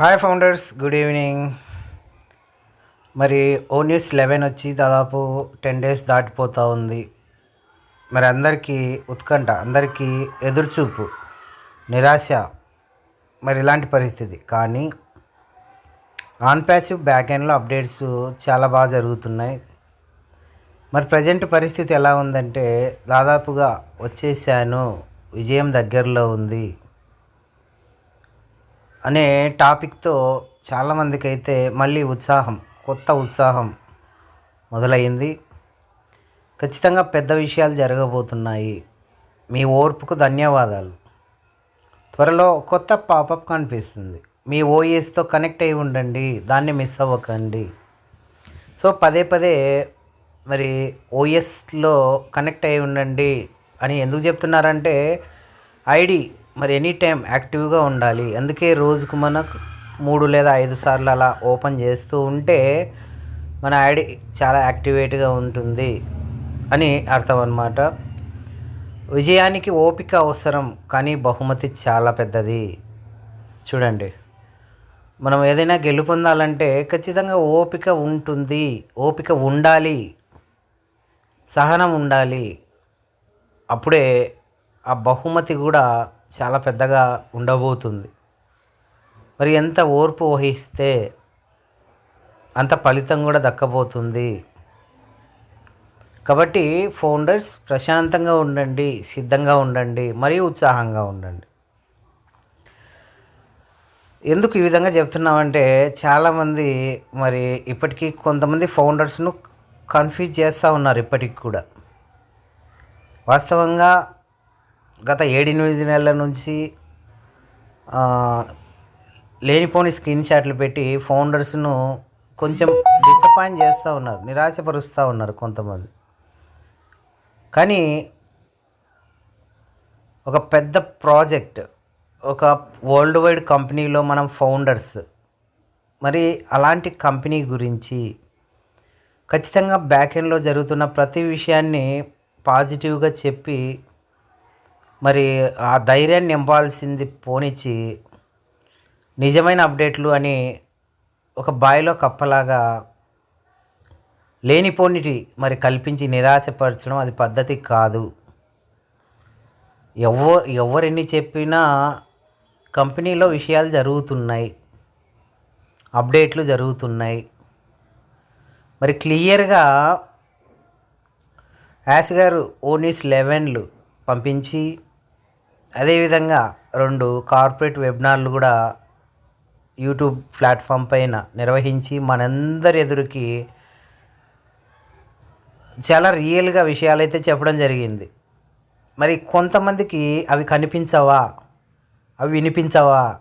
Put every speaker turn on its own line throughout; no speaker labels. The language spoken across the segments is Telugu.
హాయ్ ఫౌండర్స్ గుడ్ ఈవినింగ్ మరి ఓ న్యూస్ లెవెన్ వచ్చి దాదాపు టెన్ డేస్ దాటిపోతూ ఉంది. మరి అందరికీ ఉత్కంఠ అందరికీ ఎదురుచూపు నిరాశ మరి ఇలాంటి పరిస్థితి. కానీ ఆన్ ప్యాసివ్ బ్యాక్ ఎండ్లో అప్డేట్స్ చాలా బాగా జరుగుతున్నాయి. మరి ప్రజెంట్ పరిస్థితి ఎలా ఉందంటే దాదాపుగా వచ్చేసాను. విజయం దగ్గరలో ఉంది. అనే టాపిక్తో చాలామందికి అయితే మళ్ళీ ఉత్సాహం కొత్త ఉత్సాహం మొదలైంది ఖచ్చితంగా పెద్ద విషయాలు జరగబోతున్నాయి. మీ ఓర్పుకు ధన్యవాదాలు. త్వరలో కొత్త పాపప్ కనిపిస్తుంది. మీ ఓఎస్తో కనెక్ట్ అయి ఉండండి దాన్ని మిస్ అవ్వకండి. సో పదే పదే మరి ఓఎస్లో కనెక్ట్ అయి ఉండండి అని ఎందుకు చెప్తున్నారంటే ఐడి మరి ఎనీ టైం యాక్టివ్గా ఉండాలి. అందుకే రోజుకు మనకు మూడు లేదా ఐదు సార్లు అలా ఓపెన్ చేస్తూ ఉంటే మన ఐడి చాలా యాక్టివేట్గా ఉంటుంది అని అర్థం అన్నమాట విజయానికి ఓపిక అవసరం కానీ బహుమతి చాలా పెద్దది. చూడండి. మనం ఏదైనా గెలుపొందాలంటే ఖచ్చితంగా ఓపిక ఉంటుంది. ఓపిక ఉండాలి. సహనం ఉండాలి. అప్పుడే ఆ బహుమతి కూడా చాలా పెద్దగా ఉండబోతుంది. మరి ఎంత ఓర్పు వహిస్తే అంత ఫలితం కూడా దక్కబోతుంది. కాబట్టి ఫౌండర్స్ ప్రశాంతంగా ఉండండి సిద్ధంగా ఉండండి మరియు ఉత్సాహంగా ఉండండి. ఎందుకు ఈ విధంగా చెప్తున్నామంటే చాలామంది మరి ఇప్పటికీ కొంతమంది ఫౌండర్స్ను కన్ఫ్యూజ్ చేస్తూ ఉన్నారు ఇప్పటికి కూడా. వాస్తవంగా గత ఏడెనిమిది నెలల నుంచి లేనిపోని స్క్రీన్ షాట్లు పెట్టి ఫౌండర్స్ను కొంచెం డిసప్పాయింట్ చేస్తూ ఉన్నారు నిరాశపరుస్తూ ఉన్నారు కొంతమంది. కానీ ఒక పెద్ద ప్రాజెక్ట్ ఒక వరల్డ్ వైడ్ కంపెనీలో మనం ఫౌండర్స్ మరి అలాంటి కంపెనీ గురించి ఖచ్చితంగా బ్యాక్ ఎండ్లో జరుగుతున్న ప్రతి విషయాన్ని పాజిటివ్గా చెప్పి మరి ఆ ధైర్యాన్ని నింపాల్సింది పోనిచ్చి నిజమైన అప్డేట్లు అని ఒక బాయిలో కప్పలాగా లేనిపోనిటి మరి కల్పించి నిరాశపరచడం అది పద్ధతి కాదు. ఎవ ఎవరెన్ని చెప్పినా కంపెనీలో విషయాలు జరుగుతున్నాయి. అప్డేట్లు జరుగుతున్నాయి. మరి క్లియర్గా యాస్ గారు ఓనిస్ లెవెన్లు పంపించి అదేవిధంగా రెండు కార్పొరేట్ వెబినార్లు కూడా యూట్యూబ్ ప్లాట్ఫామ్ పైన నిర్వహించి మనందరి ఎదురుకి చాలా రియల్గా విషయాలైతే చెప్పడం జరిగింది. మరి కొంతమందికి అవి కనిపించవా? అవి వినిపించవా?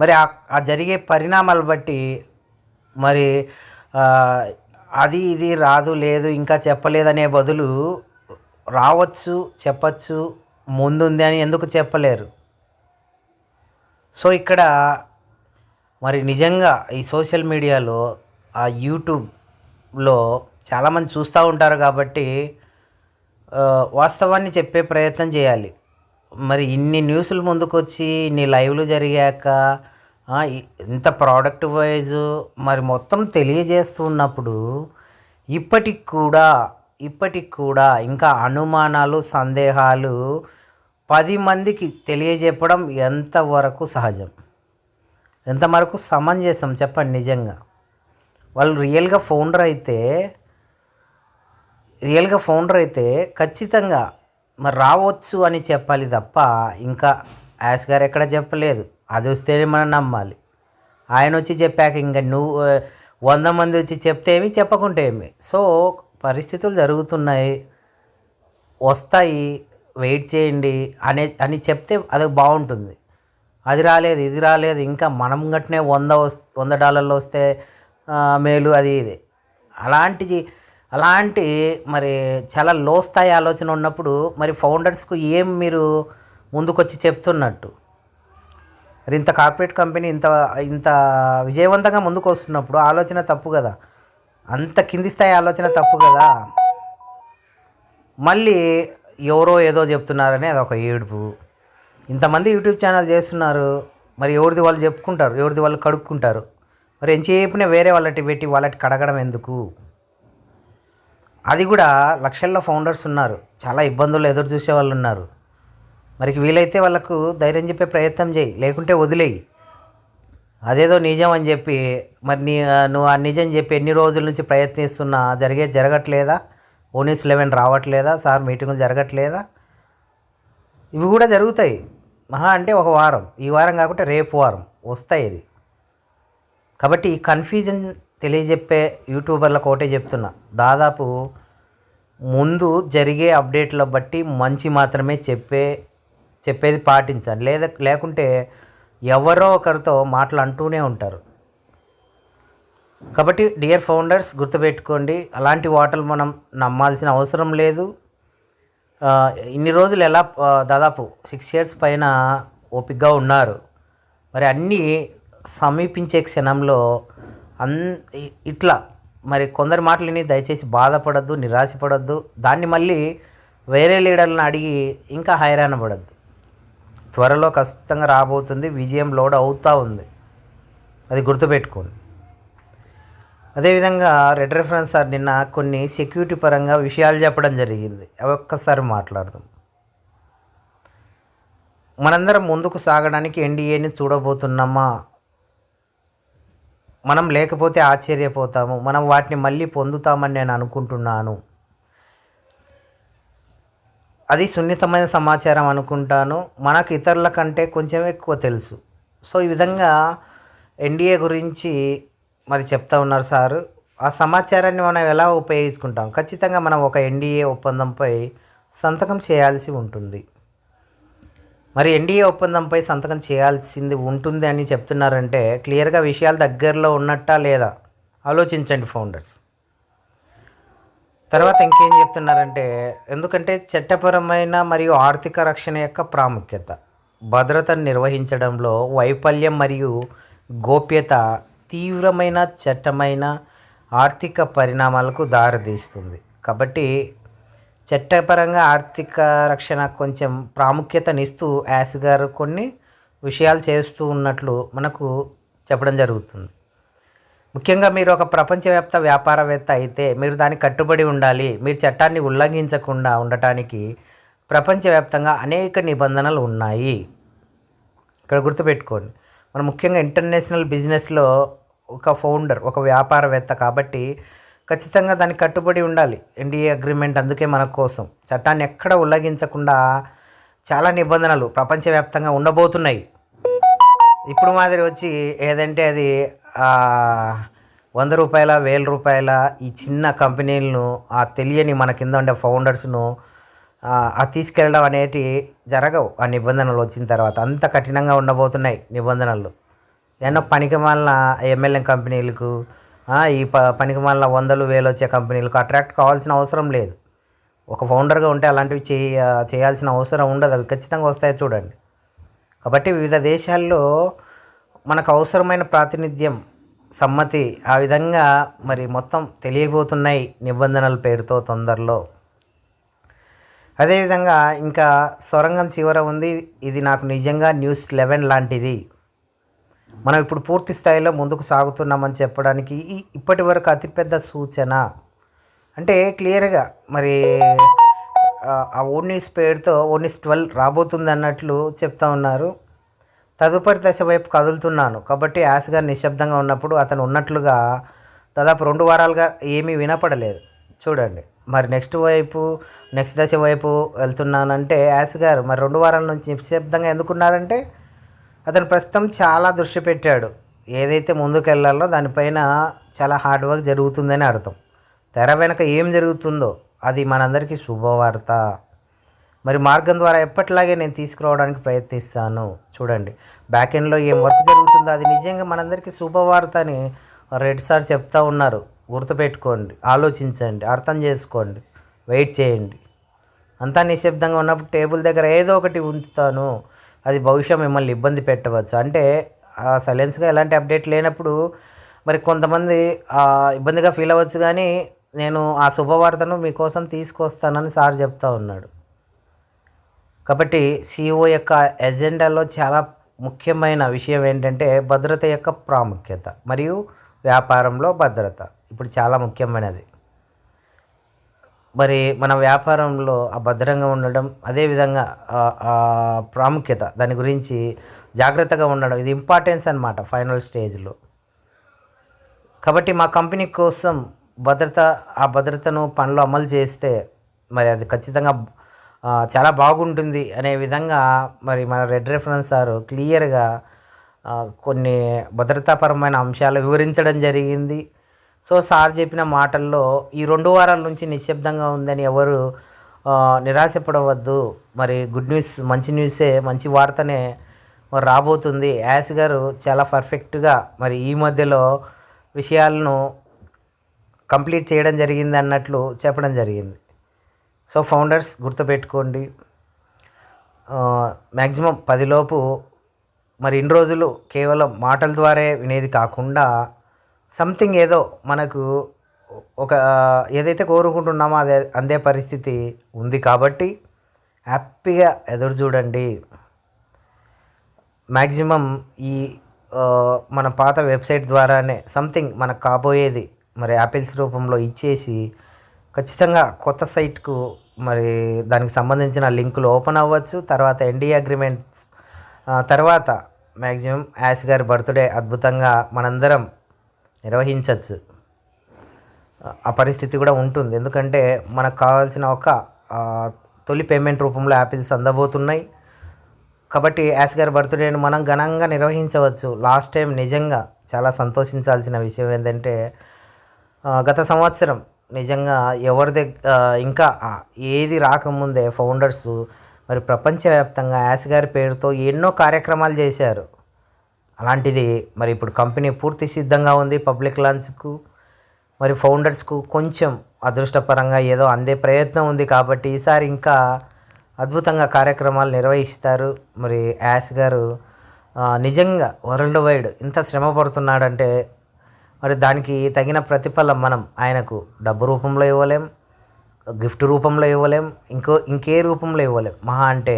మరి ఆ జరిగే పరిణామాలు బట్టి మరి అది ఇది రాదు లేదు ఇంకా చెప్పలేదనే బదులు రావచ్చు చెప్పచ్చు ముందుంది అని ఎందుకు చెప్పలేరు? సో ఇక్కడ మరి నిజంగా ఈ సోషల్ మీడియాలో ఆ యూట్యూబ్లో చాలామంది చూస్తూ ఉంటారు కాబట్టి వాస్తవాన్ని చెప్పే ప్రయత్నం చేయాలి. మరి ఇన్ని న్యూస్లు ముందుకొచ్చి ఇన్ని లైవ్లు జరిగాక ఇంత ప్రోడక్ట్ వైజ్ మరి మొత్తం తెలియజేస్తున్నప్పుడు ఇప్పటికి కూడా ఇప్పటికి కూడా ఇంకా అనుమానాలు సందేహాలు పది మందికి తెలియజెప్పడం ఎంతవరకు సహజం? ఎంతవరకు సమంజసం? చెప్పండి నిజంగా. వాళ్ళు రియల్గా ఫౌండర్ అయితే రియల్గా ఫౌండర్ అయితే ఖచ్చితంగా మరి రావచ్చు అని చెప్పాలి తప్ప ఇంకా యాస్ గారు ఎక్కడ చెప్పలేదు. అది వస్తేనే మనం నమ్మాలి. ఆయన వచ్చి చెప్పాక ఇంకా నువ్వు వంద మంది వచ్చి చెప్తే ఏమి? చెప్పకుంటే ఏమి? సో పరిస్థితులు జరుగుతున్నాయి. వస్తాయి. వెయిట్ చేయండి అనే అని చెప్తే అది బాగుంటుంది. అది రాలేదు ఇది రాలేదు. ఇంకా మనం గట్టినే వంద వంద డాలర్లు వస్తే మేలు అది ఇది. అలాంటిది అలాంటి మరి చాలా లో స్థాయి ఆలోచన ఉన్నప్పుడు మరి ఫౌండర్స్కు ఏం మీరు ముందుకొచ్చి చెప్తున్నట్టు? మరి ఇంత కార్పొరేట్ కంపెనీ ఇంత ఇంత విజయవంతంగా ముందుకు వస్తున్నప్పుడు ఆలోచన తప్పు కదా. అంత కింది స్థాయి ఆలోచన తప్పు కదా. మళ్ళీ ఎవరో ఏదో చెప్తున్నారని అదొక ఏడుపు. ఇంతమంది యూట్యూబ్ ఛానల్ చేస్తున్నారు. మరి ఎవరిది వాళ్ళు చెప్పుకుంటారు? ఎవరిది వాళ్ళు కడుక్కుంటారు? మరి ఎంచేపునే వేరే వాళ్ళటి పెట్టి వాళ్ళటి కడగడం ఎందుకు? అది కూడా లక్షల్లో ఫౌండర్స్ ఉన్నారు. చాలా ఇబ్బందులు ఎదురు చూసే వాళ్ళు ఉన్నారు. మరి వీలైతే వాళ్ళకు ధైర్యం చెప్పే ప్రయత్నం చేయి. లేకుంటే వదిలేయి. అదేదో నిజం అని చెప్పి మరి నీ నువ్వు ఆ నిజం చెప్పి ఎన్ని రోజుల నుంచి ప్రయత్నిస్తున్నా జరిగే జరగట్లేదా? ఓనీస్ లెవెన్ రావట్లేదా? సార్ మీటింగులు జరగట్లేదా? ఇవి కూడా జరుగుతాయి. మహా అంటే ఒక వారం. ఈ వారం కాకుంటే రేపు వారం. వస్తాయి ఇది. కాబట్టి ఈ కన్ఫ్యూజన్ తెలియజెప్పే యూట్యూబర్లకు ఒకటే చెప్తున్నా. దాదాపు ముందు జరిగే అప్డేట్ల బట్టి మంచి మాత్రమే చెప్పే చెప్పేది పాటించండి లేదా లేకుంటే ఎవరో ఒకరితో మాటలు అంటూనే ఉంటారు. కాబట్టి డియర్ ఫౌండర్స్ గుర్తుపెట్టుకోండి అలాంటి వాటలు మనం నమ్మాల్సిన అవసరం లేదు. ఇన్ని రోజులు ఎలా దాదాపు సిక్స్ ఇయర్స్ పైన ఓపిక్గా ఉన్నారు. మరి అన్నీ సమీపించే క్షణంలో అన్ ఇట్లా మరి కొందరి మాటలు విని దయచేసి బాధపడద్దు నిరాశపడద్దు. దాన్ని మళ్ళీ వేరే లీడర్లను అడిగి ఇంకా హైరాణ పడద్దు. త్వరలో ఖచ్చితంగా రాబోతుంది విజయం లోడ్ అవుతూ ఉంది. అది గుర్తుపెట్టుకోండి. అదేవిధంగా రెడ్ రెఫరెన్స్ సార్ నిన్న కొన్ని సెక్యూరిటీ పరంగా విషయాలు చెప్పడం జరిగింది. అవి ఒక్కసారి మాట్లాడదాం. మనందరం ముందుకు సాగడానికి ఎన్డీఏని చూడబోతున్నామా? మనం లేకపోతే ఆశ్చర్యపోతాము. మనం వాటిని మళ్ళీ పొందుతామని నేను అనుకుంటున్నాను. అది సున్నితమైన సమాచారం అనుకుంటాను. మనకు ఇతరుల కంటే కొంచెం ఎక్కువ తెలుసు. సో ఈ విధంగా ఎన్డీఏ గురించి మరి చెప్తా ఉన్నారు సారు. ఆ సమాచారాన్ని మనం ఎలా ఉపయోగించుకుంటాం? ఖచ్చితంగా మనం ఒక ఎన్డీఏ ఒప్పందంపై సంతకం చేయాల్సి ఉంటుంది. మరి ఎన్డీఏ ఒప్పందంపై సంతకం చేయాల్సింది ఉంటుంది అని చెప్తున్నారంటే క్లియర్గా విషయాలు దగ్గరలో ఉన్నట్టా లేదా? ఆలోచించండి ఫౌండర్స్. తర్వాత ఇంకేం చెప్తున్నారంటే ఎందుకంటే చట్టపరమైన మరియు ఆర్థిక రక్షణ యొక్క ప్రాముఖ్యత భద్రతను నిర్వహించడంలో వైఫల్యం మరియు గోప్యత తీవ్రమైన చట్టమైన ఆర్థిక పరిణామాలకు దారితీస్తుంది. కాబట్టి చట్టపరంగా ఆర్థిక రక్షణ కొంచెం ప్రాముఖ్యతనిస్తూ యాస్ గారు కొన్ని విషయాలు చేస్తూ ఉన్నట్లు మనకు చెప్పడం జరుగుతుంది. ముఖ్యంగా మీరు ఒక ప్రపంచవ్యాప్త వ్యాపారవేత్త అయితే మీరు దానికి కట్టుబడి ఉండాలి మీరు చట్టాన్ని ఉల్లంఘించకుండా ఉండటానికి ప్రపంచవ్యాప్తంగా అనేక నిబంధనలు ఉన్నాయి. ఇక్కడ గుర్తుపెట్టుకోండి. మనం ముఖ్యంగా ఇంటర్నేషనల్ బిజినెస్లో ఒక ఫౌండర్ ఒక వ్యాపారవేత్త కాబట్టి ఖచ్చితంగా దానికి కట్టుబడి ఉండాలి. ఎన్డీఏ అగ్రిమెంట్ అందుకే మన కోసం. చట్టాన్ని ఎక్కడ ఉల్లంఘించకుండా చాలా నిబంధనలు ప్రపంచవ్యాప్తంగా ఉండబోతున్నాయి. ఇప్పుడు మాదిరి వచ్చి ఏదంటే అది వంద రూపాయల వేల రూపాయల ఈ చిన్న కంపెనీలను ఆ తెలియని మన కింద ఉండే ఫౌండర్స్ను ఆ తీసుకెళ్ళడం అనేటి జరగవు ఆ నిబంధనలు వచ్చిన తర్వాత. అంత కఠినంగా ఉండబోతున్నాయి నిబంధనలు. ఏమన్నా పనికి మాలిన ఎమ్మెల్యే కంపెనీలకు ఈ ప పనికి మాలిన వందలు వేలు వచ్చే కంపెనీలకు అట్రాక్ట్ కావాల్సిన అవసరం లేదు. ఒక ఫౌండర్గా ఉంటే అలాంటివి చేయ చేయాల్సిన అవసరం ఉండదు. అవి ఖచ్చితంగా వస్తాయి చూడండి. కాబట్టి వివిధ దేశాల్లో మనకు అవసరమైన ప్రాతినిధ్యం సమ్మతి ఆ విధంగా మరి మొత్తం తెలియబోతున్నాయి నిబంధనల పేరుతో తొందరలో. అదేవిధంగా ఇంకా సొరంగం చివర ఉంది. ఇది నాకు నిజంగా న్యూస్ లెవెన్ లాంటిది. మనం ఇప్పుడు పూర్తి స్థాయిలో ముందుకు సాగుతున్నామని చెప్పడానికి ఈ ఇప్పటి వరకు అతిపెద్ద సూచన. అంటే క్లియర్గా మరి ఆ- ఓ న్యూస్ పేరుతో ఓన్యూస్ ట్వెల్వ్ రాబోతుంది అన్నట్లు చెప్తా ఉన్నారు. తదుపరి దశ వైపు కదులుతున్నాను. కాబట్టి యాస్గా నిశ్శబ్దంగా ఉన్నప్పుడు అతను ఉన్నట్లుగా దాదాపు రెండు వారాలుగా ఏమీ వినపడలేదు. చూడండి. మరి నెక్స్ట్ వైపు నెక్స్ట్ దశ వైపు వెళ్తున్నానంటే యాస్ గారు మరి రెండు వారాల నుంచి నిశ్శబ్దంగా ఎందుకున్నారంటే అతను ప్రస్తుతం చాలా దృష్టి పెట్టాడు. ఏదైతే ముందుకు వెళ్ళాలో దానిపైన చాలా హార్డ్ వర్క్ జరుగుతుందని అర్థం. తెర వెనక ఏం జరుగుతుందో అది మనందరికీ శుభవార్త. మరి మార్గం ద్వారా ఎప్పటిలాగే నేను తీసుకురావడానికి ప్రయత్నిస్తాను. చూడండి. బ్యాక్ ఎండ్లో ఏం వర్క్ జరుగుతుందో అది నిజంగా మనందరికీ శుభవార్త అని రెడ్ సార్ చెప్తా ఉన్నారు. గుర్తుపెట్టుకోండి. ఆలోచించండి. అర్థం చేసుకోండి. వెయిట్ చేయండి. అంతా నిశ్శబ్దంగా ఉన్నప్పుడు టేబుల్ దగ్గర ఏదో ఒకటి ఉంచుతాను. అది బహుశా మిమ్మల్ని ఇబ్బంది పెట్టవచ్చు. అంటే సైలెన్స్గా ఎలాంటి అప్డేట్ లేనప్పుడు మరి కొంతమంది ఇబ్బందిగా ఫీల్ అవ్వచ్చు కానీ నేను ఆ శుభవార్తను మీకోసం తీసుకొస్తానని సార్ చెప్తా ఉన్నాడు. కాబట్టి సిఇఓ యొక్క ఎజెండాలో చాలా ముఖ్యమైన విషయం ఏంటంటే భద్రత యొక్క ప్రాముఖ్యత మరియు వ్యాపారంలో భద్రత. ఇప్పుడు చాలా ముఖ్యమైనది. మరి మన వ్యాపారంలో ఆ భద్రంగా ఉండడం అదేవిధంగా ప్రాముఖ్యత దాని గురించి జాగ్రత్తగా ఉండడం ఇది ఇంపార్టెన్స్ అనమాట ఫైనల్ స్టేజ్లో. కాబట్టి మా కంపెనీ కోసం భద్రత ఆ భద్రతను పనులు అమలు చేస్తే మరి అది ఖచ్చితంగా చాలా బాగుంటుంది అనే విధంగా మరి మన రెడ్ రెఫరెన్స్ సారు క్లియర్గా కొన్ని భద్రతాపరమైన అంశాలు వివరించడం జరిగింది. సో సార్ చెప్పిన మాటల్లో ఈ రెండు వారాల నుంచి నిశ్శబ్దంగా ఉందని ఎవరు నిరాశపడవద్దు. మరి గుడ్ న్యూస్ మంచి న్యూసే మంచి వార్తనే మరి రాబోతుంది. యాస్ గారు చాలా పర్ఫెక్ట్గా మరి ఈ మధ్యలో విషయాలను కంప్లీట్ చేయడం జరిగింది అన్నట్లు చెప్పడం జరిగింది. సో ఫౌండర్స్ గుర్తుపెట్టుకోండి. మ్యాక్సిమం పదిలోపు మరి ఇన్ని రోజులు కేవలం మాటల ద్వారా వినేది కాకుండా సంథింగ్ ఏదో మనకు ఒక ఏదైతే కోరుకుంటున్నామో అదే అందే పరిస్థితి ఉంది కాబట్టి హ్యాపీగా ఎదురు చూడండి. మ్యాక్సిమం ఈ మన పాత వెబ్సైట్ ద్వారానే సంథింగ్ మనకు కాబోయేది మరి యాపిల్స్ రూపంలో ఇచ్చేసి ఖచ్చితంగా కొత్త సైట్కు మరి దానికి సంబంధించిన లింకులు ఓపెన్ అవ్వచ్చు. తర్వాత ఎన్డీ అగ్రిమెంట్స్ తర్వాత మ్యాక్సిమం యాస్ గారి బర్త్డే అద్భుతంగా మనందరం నిర్వహించవచ్చు ఆ పరిస్థితి కూడా ఉంటుంది. ఎందుకంటే మనకు కావాల్సిన ఒక తొలి పేమెంట్ రూపంలో యాపిల్స్ అందబోతున్నాయి. కాబట్టి యాస్ గారి బర్త్డేని మనం ఘనంగా నిర్వహించవచ్చు. లాస్ట్ టైం నిజంగా చాలా సంతోషించాల్సిన విషయం ఏంటంటే గత సంవత్సరం నిజంగా ఎవరి దగ్గర ఇంకా ఏది రాకముందే ఫౌండర్స్ మరి ప్రపంచవ్యాప్తంగా యాస్ గారి పేరుతో ఎన్నో కార్యక్రమాలు చేశారు. అలాంటిది మరి ఇప్పుడు కంపెనీ పూర్తి సిద్ధంగా ఉంది పబ్లిక్ లాంచ్కు మరి ఫౌండర్స్కు కొంచెం అదృష్టపరంగా ఏదో అందే ప్రయత్నం ఉంది కాబట్టి ఈసారి ఇంకా అద్భుతంగా కార్యక్రమాలు నిర్వహిస్తారు. మరి యాస్ గారు నిజంగా వరల్డ్ వైడ్ ఇంత శ్రమ పడుతున్నాడంటే మరి దానికి తగిన ప్రతిఫలం మనం ఆయనకు డబ్బు రూపంలో ఇవ్వలేం గిఫ్ట్ రూపంలో ఇవ్వలేం ఇంకో ఇంకే రూపంలో ఇవ్వలేం. మహా అంటే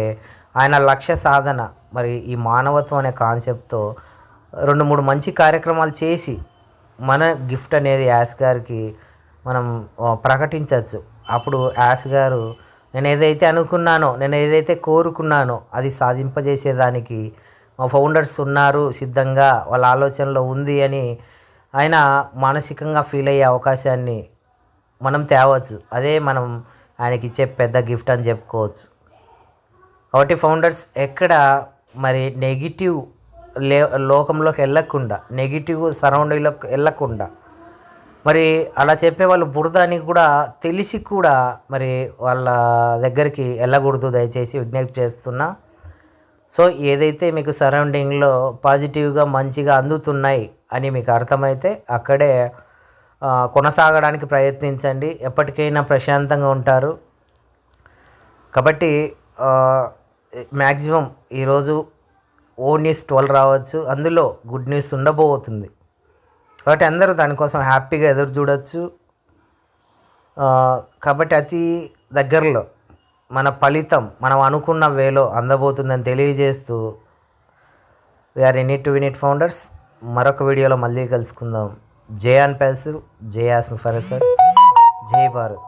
ఆయన లక్ష్య సాధన మరి ఈ మానవత్వం అనే కాన్సెప్ట్తో రెండు మూడు మంచి కార్యక్రమాలు చేసి మన గిఫ్ట్ అనేది యాస్ గారికి మనం ప్రకటించవచ్చు అప్పుడు యాస్ గారు నేను ఏదైతే అనుకున్నానో నేను ఏదైతే కోరుకున్నానో అది సాధింపజేసేదానికి మా ఫౌండర్స్ ఉన్నారు సిద్ధంగా వాళ్ళ ఆలోచనలో ఉంది అని ఆయన మానసికంగా ఫీల్ అయ్యే అవకాశాన్ని మనం తేవచ్చు. అదే మనం ఆయనకి ఇచ్చే పెద్ద గిఫ్ట్ అని చెప్పుకోవచ్చు. కాబట్టి ఫౌండర్స్ ఎక్కడ మరి నెగిటివ్ లే లోకంలోకి వెళ్ళకుండా నెగిటివ్ సరౌండింగ్లోకి వెళ్ళకుండా మరి అలా చెప్పే వాళ్ళు బురద అని కూడా తెలిసి కూడా మరి వాళ్ళ దగ్గరికి వెళ్ళకూడదు దయచేసి విజ్ఞప్తి చేస్తున్నా. సో ఏదైతే మీకు సరౌండింగ్లో పాజిటివ్గా మంచిగా అందుతున్నాయి అని మీకు అర్థమైతే అక్కడే కొనసాగడానికి ప్రయత్నించండి. ఎప్పటికైనా ప్రశాంతంగా ఉంటారు. కాబట్టి మ్యాక్సిమం ఈరోజు ఓ న్యూస్ ట్వెల్వ్ రావచ్చు. అందులో గుడ్ న్యూస్ ఉండబోతుంది. కాబట్టి అందరూ దానికోసం హ్యాపీగా ఎదురు చూడొచ్చు. కాబట్టి అతి దగ్గరలో మన ఫలితం మనం అనుకున్న వేలో అందబోతుందని తెలియజేస్తూ we're in to win it founders మరొక వీడియోలో మళ్ళీ కలుసుకుందాం. జై అన్ పెన్సిల్ జై ఆస్మి ఫరసర్ జై భారత్.